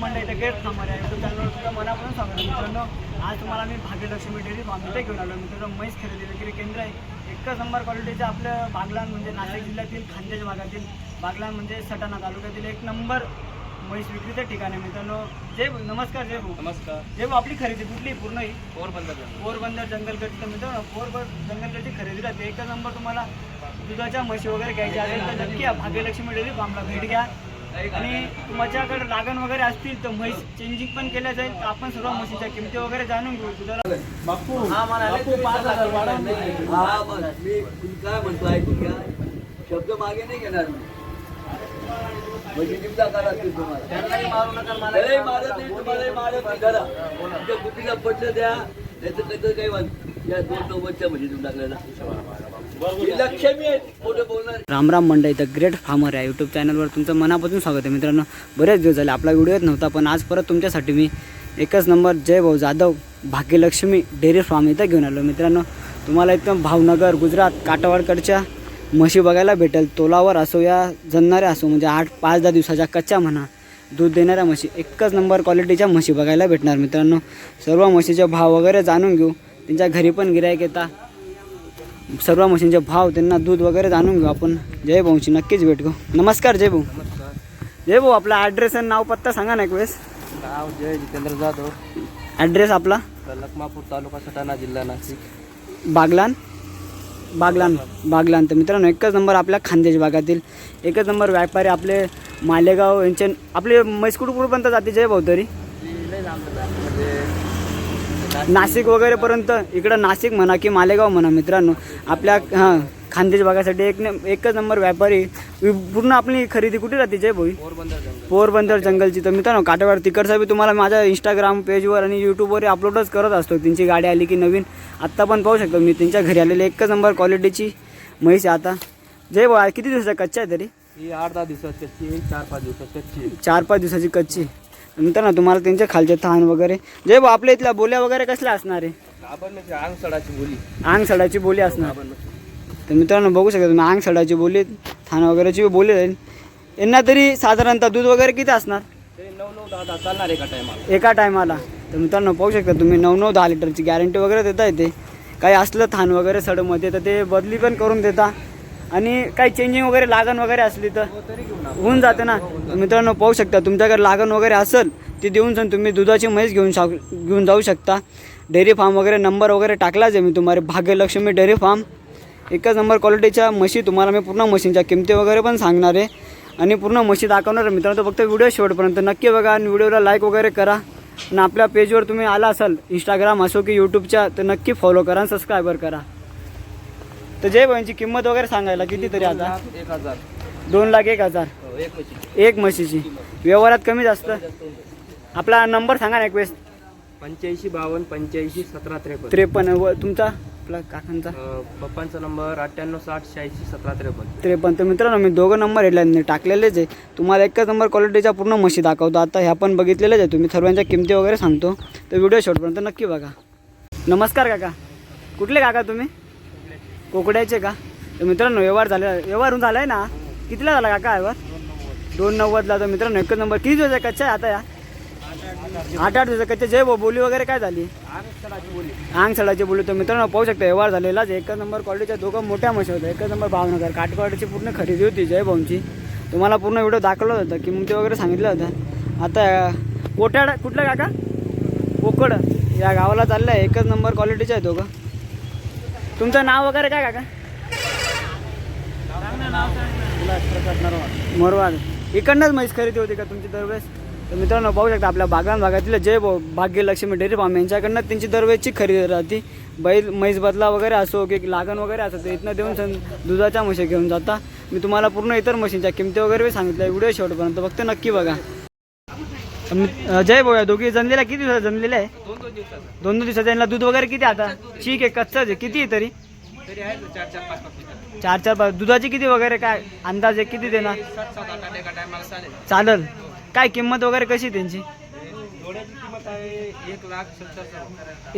मंडळ इथे गेट थांबणार आहे युट्यूब चॅनलवर तुमचं मनापासून स्वागत आहे. मित्रांनो आज तुम्हाला मी भाग्यलक्ष्मी डेअरी फार्म इथे घेऊन आलो. मित्रांनो म्हैस खरेदी विक्री केंद्र आहे. एकच नंबर क्वालिटीचं आपलं बागलान म्हणजे नाशिक जिल्ह्यातील खानदेश भागातील बागलान म्हणजे सटाणा तालुक्यातील एक नंबर म्हैस विक्रीचं ठिकाण आहे. मित्रांनो जय भाऊ नमस्कार जय भाऊ नमस्कार. जय भाऊ आपली खरेदी कुठली? पूर्ण ही पोरबंदर पोरबंदर जंगलगड तर मित्रांनो पोरबंदर जंगलगडची खरेदी राहते. एकच नंबर तुम्हाला दुधाच्या म्हशी वगैरे घ्यायच्या असेल तर नक्की भाग्यलक्ष्मी डेअरी फार्मला भेट घ्या. आणि तुमच्याकडे लागण वगैरे असतील तर म्हैस चेंजिंग पण केल्या जाईल. तर आपण सर्व म्हशीच्या किमती वगैरे जाणून घेऊ. दुधाला बापू बापू पाच हजार. हा मी तुम्ही काय म्हणतो ऐकून घ्या. शब्द मागे नाही घेणार मी. म्हणजे निमता करा असतील तुम्हाला. त्यालाही मारत नाही तुम्हालाही मारत नाही. धरा. तुमच्या गुपीला पटलं द्या. त्याचं त्याचं काही वाद या दोन नव्वदच्या म्हणजे तुम्ही टाकलेला रामराम मंडई इथं ग्रेट फार्मर या यूट्यूब चॅनलवर तुमचं मनापासून स्वागत आहे. मित्रांनो बरेच दिवस झाले आपला व्हिडिओ येत नव्हता पण आज परत तुमच्यासाठी मी एकच नंबर जय भाऊ जाधव भाग्यलक्ष्मी डेअरी फार्म इथं घेऊन आलो. मित्रांनो तुम्हाला एकदम भावनगर गुजरात काटवाडकडच्या म्हशी बघायला भेटेल. तोलावर असो या जणणाऱ्या असो म्हणजे आठ पाच दहा दिवसाच्या कच्च्या म्हणा दूध देणाऱ्या म्हशी एकच नंबर क्वालिटीच्या म्हशी बघायला भेटणार. मित्रांनो सर्व म्हशीचे भाव वगैरे जाणून घेऊ. त्यांच्या घरी पण गिरायक येतात सर्व मशीनचे भाव त्यांना दूध वगैरे जाणून घेऊ आपण. जय भाऊची नक्कीच भेट घेऊ. नमस्कार जय भाऊ. जय भाऊ आपला ॲड्रेस आणि नाव पत्ता सांगा ना एक वेळेस. नाव जय जितेंद्र जाधव. ॲड्रेस आपला? लखमापूर तालुका सटाणा जिल्हा नाशिक. बागलान? बागलान. बागलान. तर मित्रांनो एकच नंबर आपल्या खानदेश भागातील. एकच नंबर व्यापारी आपले मालेगाव यांचे आपले म्हैस कुठं कुठपर्यंत जाते? जय भाऊ तरी. नाशिक वगैरेपर्यंत इकडं नाशिक म्हणा की मालेगाव म्हणा मित्रांनो आपल्या हां खानदेश भागासाठी एक न एकच नंबर व्यापारी पूर्ण आपली खरेदी कुठे राहते जय भाऊ? पोरबंदर जंगल पोरबंदर जंगलची. तर मित्रांनो काटेवाड तिकडचा बी तुम्हाला माझ्या इंस्टाग्राम पेजवर आणि यूट्यूबवर अपलोडच करत असतो. त्यांची गाडी आली की नवीन आत्ता पण पाहू शकतो मी. त्यांच्या घरी आलेली एकच नंबर क्वालिटीची म्हैस आहे आता. जय भाऊ किती दिवसाचा कच्चा आहे तरी? आठ दहा दिवसात कच्ची चार पाच दिवसात कच्ची चार पाच दिवसाची कच्ची. मित्रांनो तुम्हाला त्यांच्या खालचे थान वगैरे. जय भाऊ आपल्या इथल्या बोल्या वगैरे कसल्या असणार आहे? आपण अंग सडाची बोली. आंग सडाची बोली असणार. आपण तर मित्रांनो बघू शकता तुम्ही आंग सडाची बोली थान वगैरेची बोली राहील यांना तरी साधारणतः दूध वगैरे किती असणार? ते नऊ नऊ दहा दहा चालणार एका टायमाला. एका टायमाला. तर मित्रांनो पाहू शकता तुम्ही नऊ नऊ दहा लिटरची गॅरंटी वगैरे देता येते. काही असलं थान वगैरे सडमध्ये तर ते बदली पण करून देता. आणि काही चेंजिंग वगैरे लागण वगैरे असली तर होऊन जाते ना. मित्रांनो पाहू शकता तुमच्याकडे लागण वगैरे असेल ती देऊन जाऊन तुम्ही दुधाची म्हैस घेऊन शा घेऊन जाऊ शकता. डेअरी फार्म वगैरे नंबर वगैरे टाकलाच आहे मी तुम्हाला भाग्यलक्ष्मी डेअरी फार्म. एकच नंबर क्वालिटीच्या म्हशी तुम्हाला मी पूर्ण मशीनच्या किमती वगैरे पण सांगणार आहे. आणि पूर्ण म्हशी दाखवणार आहे. मित्रांनो फक्त व्हिडिओ शेवटपर्यंत नक्की बघा आणि व्हिडिओला लाईक वगैरे करा. आणि आपल्या पेजवर तुम्ही आला असाल इंस्टाग्राम असो की यूट्यूबच्या तर नक्की फॉलो करा आणि सबस्क्रायबर करा. तर जय भाईंची किंमत वगैरे सांगायला किती तरी आता? एक हजार दोन लाख एक हजार. हो, एक म्हशी एक म्हशीची. व्यवहारात कमी जास्त? आपला नंबर सांगा ना एक वेळेस. पंच्याऐंशी बावन्न पंच्याऐंशी सतरा त्रेपन्न. त्रेपन्न. व तुमचा? आपला काकांचा? अं, पप्पांचा नंबर अठ्ठ्याण्णव साठ शहाऐंशी सतरा त्रेपन्न. त्रेपन्न. तर मित्रांनो मी दोघं नंबर हेडलाईन टाकलेलेच आहे. तुम्हाला एकच नंबर क्वालिटीच्या पूर्ण म्हशी दाखवतो. आता ह्या पण बघितलेलेच आहे. तुम्ही सर्वांच्या किमती वगैरे सांगतो. तर व्हिडिओ शेवटपर्यंत नक्की बघा. नमस्कार काका. कुठले काका तुम्ही? कोकड्याचे का? तर मित्रांनो व्यवहार झाले व्यवहार झाला आहे ना? कितीला झाला काका व्यवहार? दोन नव्वदला. तर मित्रांनो एकच नंबर. किती दिवस आहे कच्चा आहे आता या? आठ आठ दिवस कच्चे. जय बोली वगैरे काय झाली? आंग सडाची बोली. तर मित्रांनो पाहू शकता व्यवहार झालेलाच एकच नंबर क्वालिटीच्या दोघं मोठ्या मशा होत्या. एकच नंबर भावनगर. काटकवाडीची पूर्ण खरेदी होती जय भाऊंची. तुम्हाला पूर्ण व्हिडिओ दाखवला होता. किंमती वगैरे सांगितलं होतं आता कोट्याड कुठलं काका? कोकड. या गावाला चाललं आहे एकच नंबर क्वालिटीचे आहे दोघं. तुमचं नाव वगैरे काय काका? मोरवाद इकडनंच म्हैस खरेदी होती का तुमची दरवेळेस? तर मित्रांनो पाहू शकता आपल्या बागान भागातील जय भाऊ भाग्यलक्ष्मी डेअरी फार्म यांच्याकडनं त्यांची दरवेळची खरेदी राहते. बैल म्हैस बदला वगैरे असो की लागण वगैरे असो ते इथनं देऊन सण दुधाच्या म्हशी घेऊन जाता. मी तुम्हाला पूर्ण इतर म्हशींच्या किमती वगैरे बी सांगितल्या. व्हिडिओ शेवटपर्यंत फक्त नक्की बघा. जय भाऊ या दोघी जमलेला किती दिवसात जणलेल्या आहे? दोन दोन दिवसाचा. यांना दूध वगैरे किती आता? ठीक आहे कच्चाच आहे. किती आहे तरी? आहे चार चार पाच पाच लिटर. चार चार पाच. दुधाची किती वगैरे काय अंदाजे किती देणार? चालेल. काय किंमत वगैरे कशी आहे त्यांची? आहे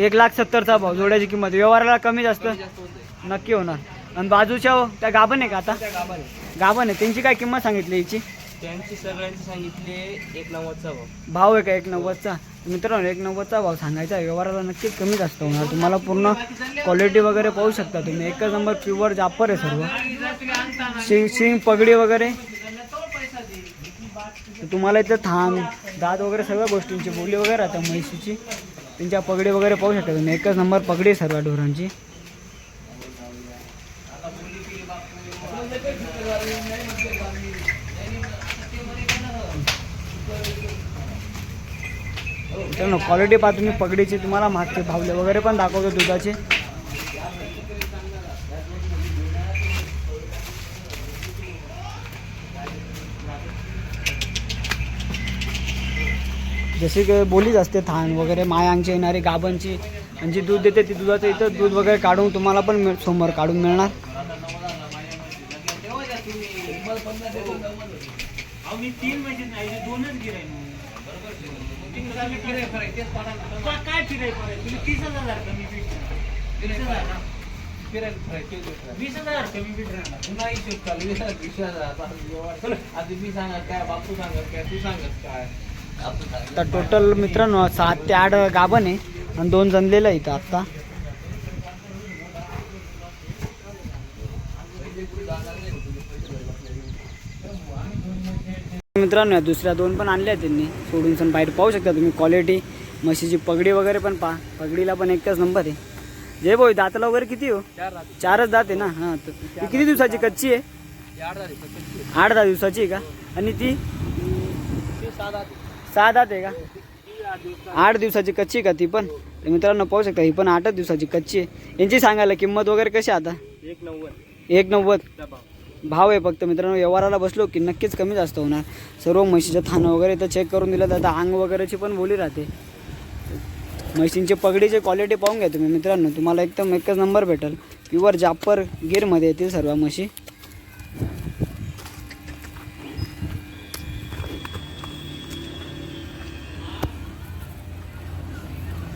एक लाख सत्तरचा भाव. जोड्याची किंमत. व्यवहाराला कमी जास्त? नक्की होणार. आणि बाजूच्या हो, त्या गाभण आहे का आता? गाभण आहे. त्यांची काय किंमत सांगितली याची? त्यांची सगळ्यांचे सांगितले एक नव्वदचा भाव. भाव आहे का एक नव्वदचा? मित्रांनो एक नव्वदचा भाव सांगायचा व्यवहाराला नक्कीच कमी जास्त होणार. तुम्हाला पूर्ण क्वालिटी वगैरे पाहू शकता तुम्ही. एकच नंबर प्युअर जापर आहे सर्व. शिंग शिंग पगडी वगैरे. तर तुम्हाला इथं थांब दात वगैरे सगळ्या गोष्टींची बोली वगैरे आता म्हैशीची. त्यांच्या पगडी वगैरे पाहू शकता तुम्ही. एकच नंबर पगडी आहे सर्व ढोरांची. मित्रांनो क्वालिटी पहा तुम्ही पगडीची तुम्हाला मागचे भावले वगैरे पण दाखवतो दुधाचे. जसे की बोलीच असते थान वगैरे मायांची येणारी गाबांची आणि जी दूध देते ती दुधाचं इथं दूध वगैरे काढून तुम्हाला पण मिळ समोर काढून मिळणार. मी तीन महिने नाही दोनच गिराय काय फिराय तुम्ही तीस हजार कमी वीस हजार कमी बीट राहणार आधी मी सांगत काय बापू सांगत काय तू सांगत काय? तर टोटल मित्रांनो सात ते आठ गाभण आहे. आणि दोन जणलेलं इथं आत्ता मित्रांनो या दुसऱ्या दोन पण आणल्या त्यांनी. सोडून सण बाहेर पाहू शकता तुम्ही. क्वालिटी म्हशीची पगडी वगैरे पण पहा. पगडीला पण एकच नंबर आहे. जय भाऊ दाताला वगैरे किती हो? चारच दात आहे ना? हां तर ती किती दिवसाची कच्ची आहे? आठ दहा दिवसाची आहे का? आणि ती? सहा दात आहे. का? आठ दिवसाची. कच्ची का ती पण? तर मित्रांनो पाहू शकता ही पण आठच दिवसाची कच्ची आहे. यांची सांगायला किंमत वगैरे कशी आता? एक नव्वद. एक नव्वद. भाव आहे फक्त मित्रांनो. व्यवहाराला बसलो की नक्कीच कमी जास्त होणार. सर्व म्हशीचं थानं वगैरे तर चेक करून दिलं. तर अंग वगैरेची पण बोली राहते. म्हशींचे पगडीचे क्वालिटी पाहून घ्या तुम्ही मित्रांनो. तुम्हाला एकदम एकच नंबर भेटेल. प्युअर जापर गिरमध्ये येतील सर्व म्हशी.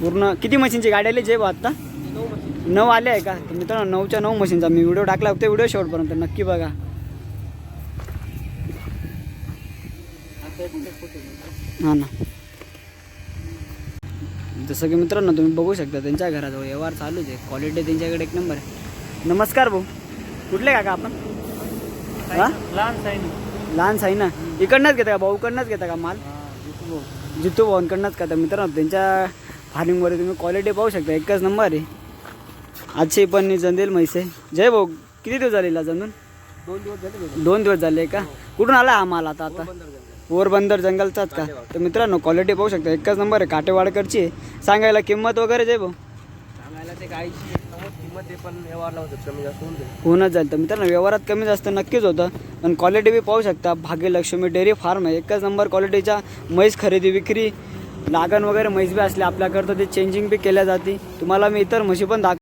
पूर्ण किती म्हशींची गाडी आली? जे आत्ता नऊ आले आहे का? तर मित्रांनो नऊच्या नऊ मशीनचा मी व्हिडिओ टाकला होता व्हिडिओ शेवटपर्यंत नक्की बघा. हां ना. जसं की मित्रांनो तुम्ही बघू शकता त्यांच्या घराजवळ व्यवहार चालूच आहे. क्वालिटी त्यांच्याकडे एक नंबर आहे. नमस्कार भाऊ. कुठले काका आपण? हां? लहान साईना. लहान साईना इकडनंच घेता का भाऊकडनंच घेता का माल? जितू भाऊंकडनंच का? मित्रांनो त्यांच्या फार्मिंगमध्ये तुम्ही क्वालिटी पाहू शकता. एकच नंबर आहे. आजची पण जंदेल म्हैसे. जय भाऊ किती दिवस झालेला जंदून दोन दिवस झाले दोन दिवस झाले का? कुठून आला माल आता आता? पोरबंदर जंगलचाच का? तर मित्रांनो क्वालिटी पाहू शकता एकच नंबर आहे काटेवाडकडची आहे. सांगायला किंमत वगैरे जय भाऊ? सांगायला ते होऊनच जाईल. तर मित्रांनो व्यवहारात कमी जास्त नक्कीच होतं पण क्वालिटी बी पाहू शकता. भाग्यलक्ष्मी डेअरी फार्म आहे एकच नंबर क्वालिटीच्या म्हैस खरेदी विक्री लागण वगैरे म्हैस बी असल्या आपल्याकडं ते चेंजिंग बी केल्या जाते. तुम्हाला मी इतर म्हशी पण दाख